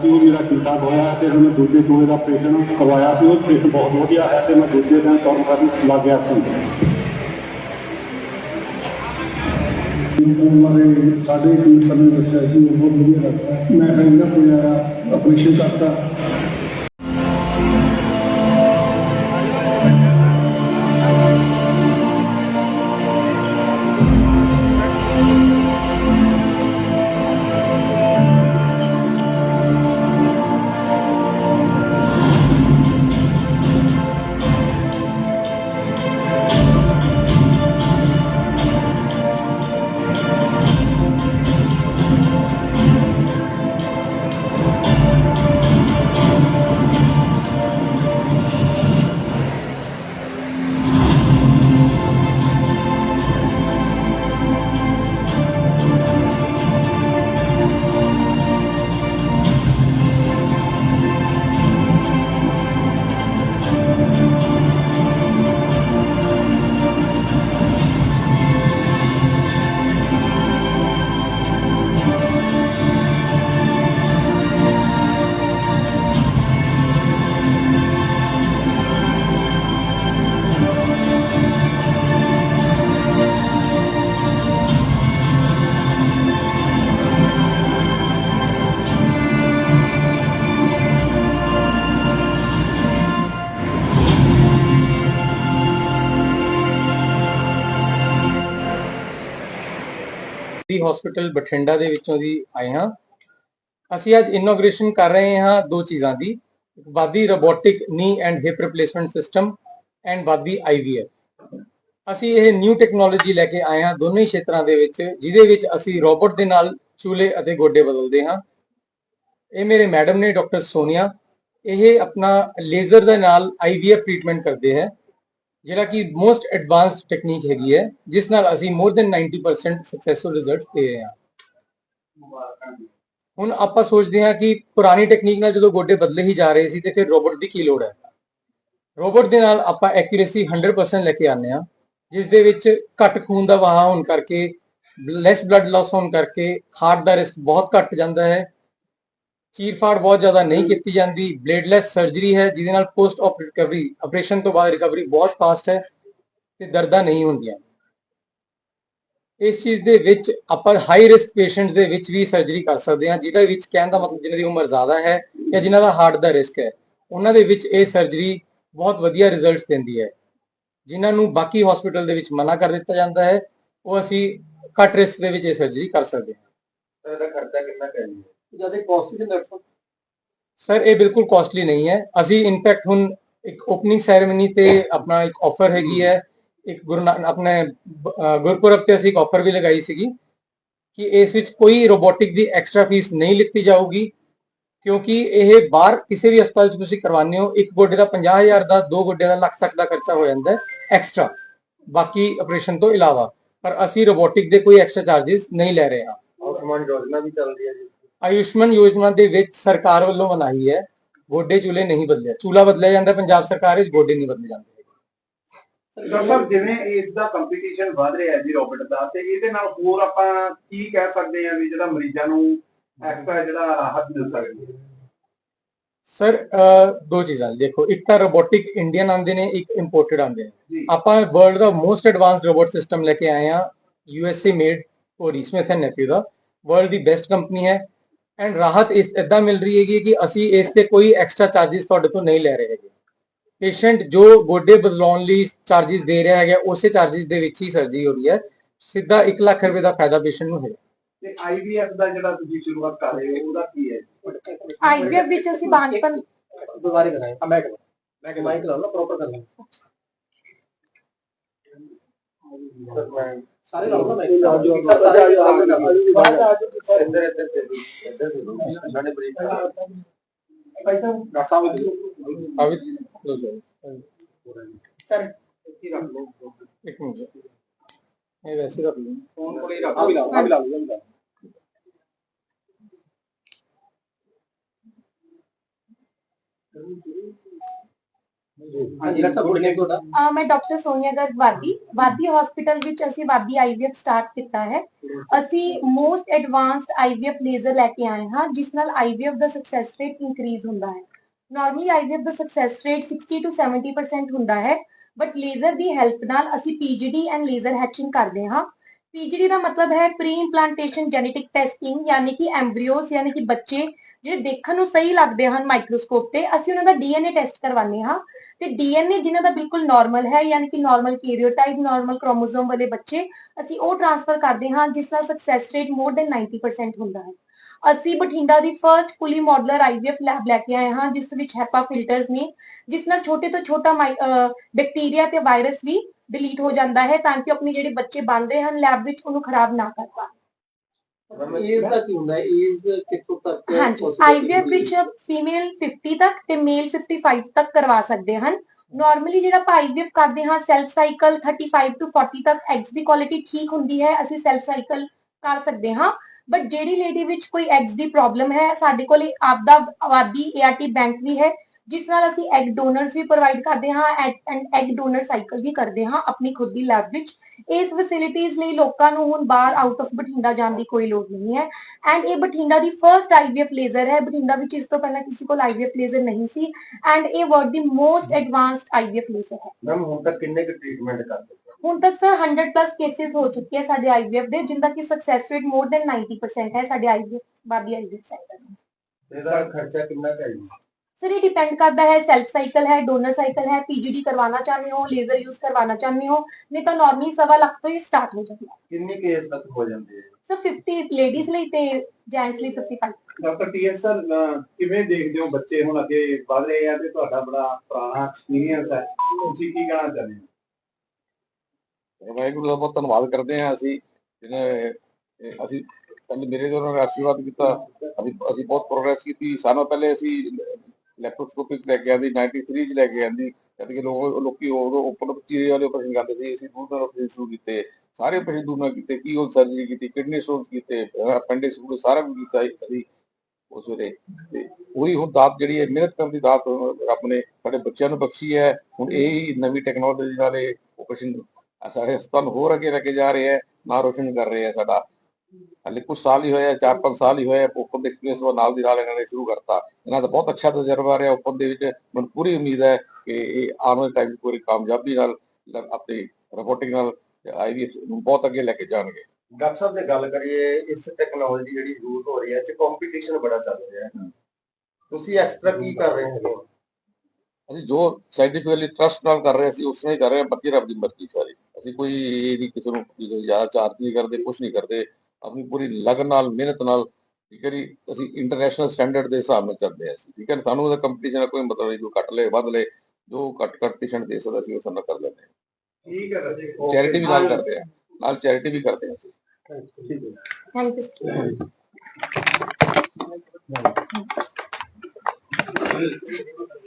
ਸੀ ਉਹ ਮੇਰਾ ਠੀਕ ਠਾਕ ਹੋਇਆ ਤੇ ਹੁਣ ਮੈਂ ਦੂਜੇ ਚੂਲੇ ਦਾ ਆਪਰੇਸ਼ਨ ਕਰਵਾਇਆ ਸੀ, ਉਹ ਆਪਰੇਸ਼ਨ ਬਹੁਤ ਵਧੀਆ ਹੈ ਤੇ ਮੈਂ ਦੂਜੇ ਦਿਨ ਤੁਰਨ ਕਰਨ ਲੱਗ ਗਿਆ ਸੀ। ਬਾਰੇ ਸਾਡੇ ਡਾਕਟਰ ਨੇ ਦੱਸਿਆ ਕਿ ਉਹ ਬਹੁਤ ਵਧੀਆ ਡਾਕਟਰ ਹੈ। ਮੈਂ ਫਿਰ ਇਹਨਾਂ ਕੋਲ ਆਇਆ ਆਪਰੇਸ਼ਨ ਕਰਤਾ। ਹਸਪੀਟਲ ਬਠਿੰਡਾ ਦੇ ਵਿੱਚੋਂ ਦੀ ਆਏ ਹਾਂ। ਅਸੀਂ ਅੱਜ ਇਨੋਗ੍ਰੇਸ਼ਨ ਕਰ ਰਹੇ ਹਾਂ ਦੋ ਚੀਜ਼ਾਂ ਦੀ। ਇੱਕ ਵਾਦੀ robotic knee and hip replacement system and ਵਾਦੀ ਆਈਵੀਐਫ ਅਸੀਂ ਇਹ ਨਿਊ ਟੈਕਨੋਲੋਜੀ ਲੈ ਕੇ ਆਏ ਹਾਂ ਦੋਨੇ ਹੀ ਖੇਤਰਾਂ ਦੇ ਵਿੱਚ, ਜਿਹਦੇ ਵਿੱਚ ਅਸੀਂ ਰੋਬੋਟ ਦੇ ਨਾਲ ਚੂਲੇ ਅਤੇ ਗੋਡੇ ਬਦਲਦੇ ਹਾਂ। ਇਹ ਮੇਰੇ ਮੈਡਮ ਨੇ, ਡਾਕਟਰ ਸੋਨੀਆ, ਇਹ ਆਪਣਾ ਲੇਜ਼ਰ ਦੇ ਨਾਲ ਆਈਵੀਐਫ ਟ੍ਰੀਟਮੈਂਟ ਕਰਦੇ ਹੈ। ਜਿਹੜਾ ਕਿ ਮੋਸਟ ਐਡਵਾਂਸਡ ਟੈਕਨੀਕ ਹੈਗੀ ਹੈ, ਜਿਸ ਨਾਲ ਅਸੀਂ ਮੋਰ ਦੈਨ 90% ਸਕਸੈਸਫੁਲ ਰਿਜ਼ਲਟਸ ਦੇ ਰਹੇ ਹਾਂ। ਹੁਣ ਆਪਾਂ ਸੋਚਦੇ ਹਾਂ ਕਿ ਪੁਰਾਣੀ ਟੈਕਨੀਕ ਨਾਲ ਜਦੋਂ ਗੋਡੇ ਬਦਲੇ ਹੀ ਜਾ ਰਹੇ ਸੀ ਤੇ ਫਿਰ ਰੋਬੋਟ ਦੀ ਕੀ ਲੋੜ ਹੈ? ਰੋਬੋਟ ਦੇ ਨਾਲ ਆਪਾਂ ਐਕੂਰੇਸੀ 100% ਲੈ ਕੇ ਆਉਂਦੇ ਹਾਂ, ਜਿਸ ਦੇ ਵਿੱਚ ਘੱਟ ਖੂਨ ਦਾ ਵਹਾਅ ਹੋਣ ਕਰਕੇ ਲੈਸ ਬਲੱਡ ਲਾਸ ਹੋਣ ਕਰਕੇ ਹਾਰਟ ਦਾ ਰਿਸਕ ਬਹੁਤ ਘੱਟ ਜਾਂਦਾ ਹੈ ਚੀਰਫਾੜ ਬਹੁਤ ਜ਼ਿਆਦਾ ਨਹੀਂ ਕੀਤੀ ਜਾਂਦੀ। ਬਲੇਡਲੈਸ ਸਰਜਰੀ ਹੈ, ਜਿਹਦੇ ਨਾਲ ਪੋਸਟ ਆਪ ਰਿਕਵਰੀ, ਆਪਰੇਸ਼ਨ ਤੋਂ ਬਾਅਦ ਰਿਕਵਰੀ ਬਹੁਤ ਫਾਸਟ ਹੈ ਤੇ ਦਰਦਾਂ ਨਹੀਂ ਹੁੰਦੀਆਂ। ਇਸ ਚੀਜ਼ ਦੇ ਵਿੱਚ ਆਪਾਂ ਹਾਈ ਰਿਸਕ ਪੇਸ਼ੈਂਟਸ ਦੇ ਵਿੱਚ ਵੀ ਸਰਜਰੀ ਕਰ ਸਕਦੇ ਹਾਂ, ਜਿਹਦੇ ਵਿੱਚ ਕਹਿਣ ਦਾ ਮਤਲਬ ਜਿਨ੍ਹਾਂ ਦੀ ਉਮਰ ਜ਼ਿਆਦਾ ਹੈ ਜਾਂ ਜਿਨ੍ਹਾਂ ਦਾ ਹਾਰਟ ਦਾ ਰਿਸਕ ਹੈ। ਉਹਨਾਂ ਦੇ ਵਿੱਚ ਇਹ ਸਰਜਰੀ ਬਹੁਤ ਵਧੀਆ ਰਿਜ਼ਲਟਸ ਦਿੰਦੀ ਹੈ। ਜਿਨ੍ਹਾਂ ਨੂੰ ਬਾਕੀ ਹਸਪੀਟਲ ਦੇ ਵਿੱਚ ਮਨਾ ਕਰ ਦਿੱਤਾ ਜਾਂਦਾ ਹੈ, ਉਹ ਅਸੀਂ ਘੱਟ ਰਿਸਕ ਦੇ ਵਿੱਚ ਇਹ ਸਰਜਰੀ ਕਰ ਸਕਦੇ ਹਾਂ। ਇਹਦਾ ਖਰਚਾ ਕਿੰਨਾ ਕਰੀਏ ਜ਼ਿਆਦਾ ਕਾਸਟਲੀ ਡਾਕਟਰ ਸਰ ਇਹ ਬਿਲਕੁਲ ਕਾਸਟਲੀ ਨਹੀਂ ਹੈ। ਅਸੀਂ ਇਨਫੈਕਟ ਹੁਣ ਇੱਕ ਓਪਨਿੰਗ ਸੈਰੇਮਨੀ ਤੇ ਆਪਣਾ ਇੱਕ ਆਫਰ ਹੈਗੀ ਹੈ। ਇੱਕ ਗੁਰੂ ਆਪਣੇ ਗੁਰਪੁਰਬ ਤੇ ਅਸੀਂ ਇੱਕ ਆਫਰ ਵੀ ਲਗਾਈ ਸੀਗੀ ਕਿ ਇਸ ਵਿੱਚ ਕੋਈ ਰੋਬੋਟਿਕ ਦੀ ਐਕਸਟਰਾ ਫੀਸ ਨਹੀਂ ਲਿੱਤੀ ਜਾਊਗੀ, ਕਿਉਂਕਿ ਇਹ ਬਾਹਰ ਕਿਸੇ ਵੀ ਹਸਪਤਾਲ 'ਚ ਤੁਸੀਂ ਕਰਵਾਉਂਦੇ ਹੋ, ਇੱਕ ਗੋਡੇ ਦਾ 50000 ਦਾ, ਦੋ ਗੋਡਿਆਂ ਦਾ ਲੱਖ ਤੱਕ ਦਾ ਖਰਚਾ ਹੋ ਜਾਂਦਾ ਹੈ ਐਕਸਟਰਾ ਬਾਕੀ ਆਪਰੇਸ਼ਨ ਤੋਂ ਇਲਾਵਾ, ਪਰ ਅਸੀਂ ਰੋਬੋਟਿਕ ਦੇ ਕੋਈ ਐਕਸਟਰਾ ਚਾਰजेस ਨਹੀਂ ਲੈ ਰਹੇ ਹਾਂ। ਆਯੁਸ਼ਮਾਨ ਯੋਜਨਾ ਵੀ ਚੱਲ ਰਹੀ ਹੈ ਜੀ। ਆਯੁਸ਼ਮਨ ਯੋਜਨਾ ਦੇ ਵਿੱਚ ਸਰਕਾਰ ਵੱਲੋਂ ਮਨਾਹੀ ਹੈ ਗੋਡੇ ਚੂਲੇ ਨਹੀਂ ਬਦਲਿਆ ਚੂਲਾ ਬਦਲਿਆ ਜਾਂਦਾ ਪੰਜਾਬ ਸਰਕਾਰ ਵਿੱਚ ਗੋਡੇ ਨਹੀਂ ਬਦਲੇ ਜਾਂਦੇ ਡਾਕਟਰ ਸਾਹਿਬ ਜਿਵੇਂ ਇਸ ਦਾ ਕੰਪੀਟੀਸ਼ਨ ਵੱਧ ਰਿਹਾ ਹੈ ਜੀ ਰੋਬੋਟ ਦਾ ਤੇ ਇਹਦੇ ਨਾਲ ਹੋਰ ਆਪਾਂ ਕੀ ਕਹਿ ਸਕਦੇ ਹਾਂ ਵੀ ਜਿਹੜਾ ਮਰੀਜ਼ਾਂ ਨੂੰ ਐਕਸਟਰਾ ਜਿਹੜਾ ਰਾਹਤ ਮਿਲ ਸਕਦੀ ਹੈ? ਸਰ ਅਹ, ਦੋ ਚੀਜ਼ਾਂ ਦੇਖੋ ਇੱਕ ਤਾਂ ਰੋਬੋਟਿਕ ਇੰਡੀਅਨ ਆਉਂਦੇ ਨੇ ਇੱਕ ਇੰਪੋਰਟਡ ਆਉਂਦੇ ਨੇ। ਜੀ। ਆਪਾਂ ਵਰਲਡ ਦਾ ਮੋਸਟ ਐਡਵਾਂਸਡ ਰੋਬੋਟ ਸਿਸਟਮ ਲੈ ਕੇ ਆਏ ਆ USA made CORI Smith and Nephew the world ਦੀ ਬੈਸਟ ਕੰਪਨੀ ਹੈ। ਐਂਡ ਰਾਹਤ ਇਸ ਇਦਾਂ ਮਿਲ ਰਹੀ ਹੈਗੀ ਕਿ ਅਸੀਂ ਇਸ ਤੇ ਕੋਈ ਐਕਸਟਰਾ ਚਾਰजेस ਤੁਹਾਡੇ ਤੋਂ ਨਹੀਂ ਲੈ ਰਹੇ ਹੈਗੇ ਪੇਸ਼ੈਂਟ ਜੋ ਗੋਡੇ ਬਦਲਾਉਣ ਲਈ ਚਾਰजेस ਦੇ ਰਿਹਾ ਹੈਗਾ ਉਸੇ ਚਾਰजेस ਦੇ ਵਿੱਚ ਹੀ ਸਰਜਰੀ ਹੋ ਰਹੀ ਹੈ ਸਿੱਧਾ 1 ਲੱਖ ਰੁਪਏ ਦਾ ਫਾਇਦਾ ਪੇਸ਼ੈਂਟ ਨੂੰ ਹੈ ਤੇ ਆਈਵੀਐਫ ਦਾ ਜਿਹੜਾ ਤੁਸੀਂ ਸ਼ੁਰੂਆਤ ਕਰ ਰਹੇ ਹੋ ਉਹਦਾ ਕੀ ਹੈ ਆਈਵੀਐਫ ਵਿੱਚ ਅਸੀਂ 55 ਦੁਬਾਰੇ ਕਰਾਂਗੇ ਹਾਂ ਮੈਂ ਕਰਾਂ ਮੈਂ ਕਿ ਮਾਈਕ ਲਾ ਲਾ ਪ੍ਰੋਪਰ ਕਰ ਲਾ ਸਰ ਮੈਂ ਸਾਰੇ ਲਾਉਂਦਾ ਮੈਂ ਸਾਰੇ ਆਜੋ ਆਜੋ ਆਜੋ ਬਾਹਰ ਆ ਜਾਓ ਇੱਧਰ ਇੱਧਰ ਤੇ ਇੱਧਰ ਦੇ ਦਿਓ ਇਹਨਾਂ ਨੇ ਬਰੀਕ ਪੈਸਾ ਡਾਕਟਰ ਸਾਹਿਬ ਦੇ ਹਾਂਜੀ, ਡਾਕਟਰ ਸਾਹਿਬ ਨੇ ਤੁਹਾਡਾ? ਅਹ ਮੈਂ ਡਾਕਟਰ ਸੋਨੀਆ ਗਰਗ ਵਾਦੀ ਵਾਦੀ ਹਸਪੀਟਲ ਵਿੱਚ ਅਸੀਂ ਵਾਦੀ ਆਈਵੀਐਫ ਸਟਾਰਟ ਕੀਤਾ ਹੈ। ਅਸੀਂ ਮੋਸਟ ਐਡਵਾਂਸਡ ਆਈਵੀਐਫ ਲੇਜ਼ਰ ਲੈ ਕੇ ਆਏ ਹਾਂ, ਜਿਸ ਨਾਲ ਆਈਵੀਐਫ ਦਾ ਸਕਸੈਸ ਰੇਟ ਇਨਕਰੀਜ਼ ਹੁੰਦਾ ਹੈ। ਨਾਰਮਲੀ ਆਈਵੀਐਫ ਦਾ ਸਕਸੈਸ ਰੇਟ 60 ਤੋਂ 70% ਹੁੰਦਾ ਹੈ ਬਟ ਲੇਜ਼ਰ ਦੀ ਹੈਲਪ ਨਾਲ ਅਸੀਂ ਪੀਜੀਡੀ ਐਂਡ ਲੇਜ਼ਰ ਹੈਚਿੰਗ ਕਰਦੇ ਹਾਂ। ਪੀਜੀਡੀ ਦਾ ਮਤਲਬ ਹੈ ਪ੍ਰੀ ਇੰਪਲਾਂਟੇਸ਼ਨ ਜੈਨੇਟਿਕ ਟੈਸਟਿੰਗ ਯਾਨੀ ਕਿ ਐਮਬ੍ਰੀਓਸ ਯਾਨੀ ਕਿ ਬੱਚੇ ਜਿਹੜੇ ਦੇਖਣ ਨੂੰ ਸਹੀ ਲੱਗਦੇ ਹਨ ਮਾਈਕਰੋਸਕੋਪ ਤੇ, ਅਸੀਂ ਉਹਨਾਂ ਦਾ ਡੀਐਨਏ ਟੈਸਟ ਕਰਵਾਉਂਦੇ ਹਾਂ। ਤੇ ਡੀਐਨਏ ਜਿਨ੍ਹਾਂ ਦਾ ਬਿਲਕੁਲ ਨਾਰਮਲ ਹੈ, ਯਾਨੀ ਕਿ ਨਾਰਮਲ ਕੈਰੀਓਟਾਈਪ ਨਾਰਮਲ ਕ੍ਰੋਮੋਸੋਮ ਵਾਲੇ ਬੱਚੇ, ਅਸੀਂ ਉਹ ਟ੍ਰਾਂਸਫਰ ਕਰਦੇ ਹਾਂ, ਜਿਸ ਨਾਲ ਸਕਸੈਸ ਰੇਟ ਮੋਰ ਦੈਨ 90% ਹੁੰਦਾ ਹੈ। ਅਸੀਂ ਬਠਿੰਡਾ ਦੀ first fully modular IVF lab ਲੈ ਕੇ ਆਏ ਹਾਂ, ਜਿਸ ਵਿੱਚ ਹੈਪਾ ਫਿਲਟਰਸ ਨੇ, ਜਿਸ ਨਾਲ ਛੋਟੇ ਤੋਂ ਛੋਟਾ ਬੈਕਟੀਰੀਆ ਤੇ ਵਾਇਰਸ ਵੀ ਡਿਲੀਟ ਹੋ ਜਾਂਦਾ ਹੈ ਤਾਂ ਕਿ ਆਪਣੇ ਜਿਹੜੇ ਬੱਚੇ ਬਣ ਰਹੇ ਹਨ ਲੈਬ ਵਿੱਚ ਉਹਨੂੰ ਖਰਾਬ ਨਾ ਕਰ ਪਾਣ ਏਜ ਦਾ ਕੀ ਹੁੰਦਾ ਹੈ ਏਜ ਕਿੱਥੋਂ ਤੱਕ ਹਾਂਜੀ possible ਆਈਵੀਐਫ ਹੁੰਦੀ ਹੈ? ਵਿੱਚ ਫੀਮੇਲ 50 ਤੱਕ ਤੇ ਮੇਲ 55 ਤੱਕ ਕਰਵਾ ਸਕਦੇ ਹਨ ਨਾਰਮਲੀ ਜਿਹੜਾ ਆਪਾਂ ਆਈਵੀਐਫ ਕਰਦੇ ਹਾਂ ਸੈਲਫ ਸਾਈਕਲ 35 ਤੋਂ 40 ਤੱਕ ਐਗਸ ਦੀ ਕੁਆਲਿਟੀ ਠੀਕ ਹੁੰਦੀ ਹੈ ਅਸੀਂ ਸੈਲਫ ਸਾਈਕਲ ਕਰ ਸਕਦੇ ਹਾਂ ਬਟ ਜਿਹੜੀ ਲੇਡੀ ਵਿੱਚ ਕੋਈ ਐਗਸ ਦੀ ਪ੍ਰੋਬਲਮ ਹੈ ਸਾਡੇ ਕੋਲ ਇੱਕ ਆਪਦਾ ਆਬਾਦੀ ਏਆਰਟੀ ਬੈਂਕ ਵੀ ਹੈ ਜਿਸ ਨਾਲ ਅਸੀਂ ਐਗ ਡੋਨਰਸ ਵੀ ਪ੍ਰੋਵਾਈਡ ਕਰਦੇ ਹਾਂ ਐਂਡ ਐਗ ਡੋਨਰ ਸਾਈਕਲ ਵੀ ਕਰਦੇ ਹਾਂ ਆਪਣੀ ਖੁਦ ਦੀ ਲੈਬ ਵਿੱਚ। ਇਸ ਫੈਸਿਲਿਟੀਆਂ ਲਈ ਲੋਕਾਂ ਨੂੰ ਹੁਣ ਬਾਹਰ ਆਊਟ ਆਫ ਬਠਿੰਡਾ ਜਾਣ ਦੀ ਕੋਈ ਲੋੜ ਨਹੀਂ ਹੈ। ਐਂਡ ਇਹ ਬਠਿੰਡਾ ਦੀ ਫਰਸਟ ਆਈਵੀਐਫ ਲੇਜ਼ਰ ਹੈ। ਬਠਿੰਡਾ ਵਿੱਚ ਇਸ ਤੋਂ ਪਹਿਲਾਂ ਕਿਸੇ ਕੋਲ ਆਈਵੀਐਫ ਲੇਜ਼ਰ ਨਹੀਂ ਸੀ। ਐਂਡ ਇਹ ਵਰਲਡ ਦੀ ਮੋਸਟ ਐਡਵਾਂਸਡ ਆਈਵੀਐਫ ਲੇਜ਼ਰ ਹੈ। ਮੈਮ ਹੁਣ ਤੱਕ ਕਿੰਨੇ ਕੁ ਟ੍ਰੀਟਮੈਂਟ ਕਰਦੇ ਹੋ? ਹੁਣ ਤੱਕ ਸਰ 100 ਪਲੱਸ ਕੇਸਿਸ ਹੋ ਚੁੱਕੇ ਹੈ ਸਾਡੇ ਆਈਵੀਐਫ ਦੇ ਜਿੰਦਾ ਕਿ ਸਕਸੈਸ ਰੇਟ ਮੋਰ ਦੈਨ 90% ਹੈ ਸਾਡੇ ਆਈਵੀਐਫ ਬਾਬੀ ਆਈਵੀਐਫ ਸੈਂਟਰ ਇਹਦਾ ਖਰਚਾ ਕਿੰਨਾ ਕੁ ਹੈ ਸਰ ਇਹ ਡਿਪੈਂਡ ਕਰਦਾ ਹੈ ਸੈਲਫ ਸਾਈਕਲ ਹੈ ਡੋਨਰ ਸਾਈਕਲ ਹੈ ਪੀਜੀਡੀ ਕਰਵਾਉਣਾ ਚਾਹੁੰਦੇ ਹੋ ਲੇਜ਼ਰ ਯੂਜ਼ ਕਰਵਾਉਣਾ ਚਾਹੁੰਦੇ ਹੋ ਨਹੀਂ ਤਾਂ ਨਾਰਮਲੀ ਸਵਾ ਲੱਖ ਤੋਂ ਹੀ ਸਟਾਰਟ ਹੋ ਜਾਂਦਾ ਹੈ। ਕਿੰਨੇ ਕੇਸ ਤੱਕ ਹੋ ਜਾਂਦੇ ਹੈ? ਸਰ 50 ਲੇਡੀਜ਼ ਲਈ ਤੇ ਜੈਂਟਸ ਲਈ 55 ਡਾਕਟਰ ਟੀਐਸ ਸਰ ਕਿਵੇਂ ਦੇਖਦੇ ਹੋ ਬੱਚੇ ਹੁਣ ਅੱਗੇ ਵਧ ਰਹੇ ਆ ਤੇ ਤੁਹਾਡਾ ਬੜਾ ਪੁਰਾਣਾ ਐਕਸਪੀਰੀਅੰਸ ਹੈ ਤੁਸੀਂ ਕੀ ਕਹਿਣਾ ਚਾਹੁੰਦੇ ਹੋ? ਵਾਹਿਗੁਰੂ ਦਾ ਬਹੁਤ ਧੰਨਵਾਦ ਕਰਦੇ ਹਾਂ ਅਸੀਂ ਜਿਹਨੇ ਅਸੀਂ ਪਹਿਲੇ ਮੇਰੇ ਤੋਂ ਉਹਨਾਂ ਨੇ ਆਸ਼ੀਰਵਾਦ ਕੀਤਾ ਅਸੀਂ ਅਸੀਂ ਬਹੁਤ ਪ੍ਰੋਗਰੈਸ ਕੀਤੀ। ਸਾਲੋਂ ਪਹਿਲੇ ਅਸੀਂ ਲੈਪਟੋਸਕੋਪਿਕ ਲੈ ਕੇ ਆਂਦੀ 93 ਚ ਲੈ ਕੇ ਆਂਦੀ। ਜਦ ਕਿ ਲੋਕ, ਲੋਕੀ ਉਦੋਂ ਓਪਨ ਚੀਰੇ ਵਾਲੇ ਆਪਰੇਸ਼ਨ ਕਰਦੇ ਸੀ, ਅਸੀਂ ਦੂਰ ਨਾਲ ਆਪਰੇਸ਼ਨ ਸ਼ੁਰੂ ਕੀਤੇ। ਸਾਰੇ ਆਪਰੇਸ਼ਨ ਦੂਰ ਨਾਲ ਕੀਤੇ, ਕੀ ਹੋਲ ਸਰਜਰੀ ਕੀਤੀ ਕਿਡਨੀ ਸਟੋਨਸ ਕੀਤੇ ਅਪੈਂਡਿਕਸ ਪੂਰੇ ਸਾਰਾ ਕੁਝ ਕੀਤਾ ਅਸੀਂ ਉਸ ਵੇਲੇ। ਤੇ ਉਹੀ ਹੁਣ ਦਾਤ ਜਿਹੜੀ ਹੈ, ਮਿਹਨਤ ਕਰਨ ਦੀ ਦਾਤ ਰੱਬ ਨੇ ਸਾਡੇ ਬੱਚਿਆਂ ਨੂੰ ਬਖਸ਼ੀ ਹੈ। ਹੁਣ ਇਹ ਨਵੀਂ ਟੈਕਨੋਲੋਜੀ ਨਾਲ ਇਹ ਆਪਰੇਸ਼ਨ ਸਾਡੇ ਹਸਪਤਾਲ ਨੂੰ ਹੋਰ ਅੱਗੇ ਲੈ ਕੇ ਜਾ ਰਹੇ ਹੈ, ਨਾਂ ਰੋਸ਼ਨ ਕਰ ਰਹੇ ਹੈ ਸਾਡਾ। ਹਾਲੇ ਕੁਝ ਸਾਲ ਹੀ ਹੋਇਆ 4-5 ਸਾਲ ਹੀ ਹੋਇਆ ਓਪਨ ਦੇ ਐਕਸਪੀਰੀਅੰਸ ਤੋਂ ਨਾਲ ਦੀ ਨਾਲ ਇਹਨਾਂ ਨੇ ਸ਼ੁਰੂ ਕਰਤਾ। ਇਹਨਾਂ ਦਾ ਬਹੁਤ ਅੱਛਾ ਤਜਰਬਾ ਰਿਹਾ ਓਪਨ ਦੇ ਵਿੱਚ ਮੈਨੂੰ ਪੂਰੀ ਉਮੀਦ ਹੈ ਕਿ ਇਹ ਆਉਣ ਵਾਲੇ ਟਾਈਮ ਪੂਰੀ ਕਾਮਯਾਬੀ ਨਾਲ ਆਪਣੀ ਰਿਪੋਰਟਿੰਗ ਨਾਲ ਆਈਵੀਐਫ ਨੂੰ ਬਹੁਤ ਅੱਗੇ ਲੈ ਕੇ ਜਾਣਗੇ। ਡਾਕਟਰ ਸਾਹਿਬ ਨੇ ਗੱਲ ਕਰੀਏ ਇਸ ਟੈਕਨੋਲੋਜੀ ਜਿਹੜੀ ਯੂਜ਼ ਹੋ ਰਹੀ ਹੈ ਚ ਕੰਪੀਟੀਸ਼ਨ ਬੜਾ ਚੱਲ ਰਿਹਾ ਹੈ। ਤੁਸੀਂ ਐਕਸਟਰਾ ਕੀ ਕਰ ਰਹੇ ਹੋ? ਅਸੀਂ ਜੋ ਸਾਇੰਟੀਫਿਕਲੀ ਟਰਸਟ ਨਾਲ ਕਰ ਰਹੇ ਸੀ ਉਸ ਨੇ ਕਰ ਰਹੇ ਬਾਕੀ ਰੱਬ ਦੀ ਮਰਜ਼ੀ ਸਾਰੀ। ਅਸੀਂ ਕੋਈ ਇਹ ਨਹੀਂ ਕਿਸੇ ਨੂੰ ਜ਼ਿਆਦਾ ਚਾਰਜ ਨਹੀਂ ਕਰਦੇ ਕੁਝ ਨਹੀਂ ਕਰਦੇ। ਆਪਣੀ ਪੂਰੀ ਲਗਨ ਨਾਲ ਮਿਹਨਤ ਨਾਲ ਠੀਕ ਹੈ ਜੀ ਅਸੀਂ ਇੰਟਰਨੈਸ਼ਨਲ ਸਟੈਂਡਰਡ ਦੇ ਹਿਸਾਬ ਨਾਲ ਚੱਲਦੇ ਹਾਂ ਅਸੀਂ ਠੀਕ ਹੈ? ਸਾਨੂੰ ਉਹਦਾ ਕੰਪੀਟੀਸ਼ਨ ਦਾ ਕੋਈ ਮਤਲਬ ਨਹੀਂ ਕੋਈ ਘੱਟ ਲੈ ਵੱਧ ਲੈ ਜੋ ਘੱਟ ਘੱਟ ਪੇਸ਼ੈਂਟ ਦੇ ਸਕਦਾ ਸੀ ਉਹ ਸਾਨੂੰ ਕਰ ਲੈਂਦੇ ਠੀਕ ਹੈ ਹਾਂ ਚੈਰਿਟੀ ਵੀ ਨਾਲ ਕਰਦੇ ਹਾਂ ਨਾਲ ਚੈਰਿਟੀ ਵੀ ਕਰਦੇ ਹਾਂ ਅਸੀਂ। Thank you Thank you.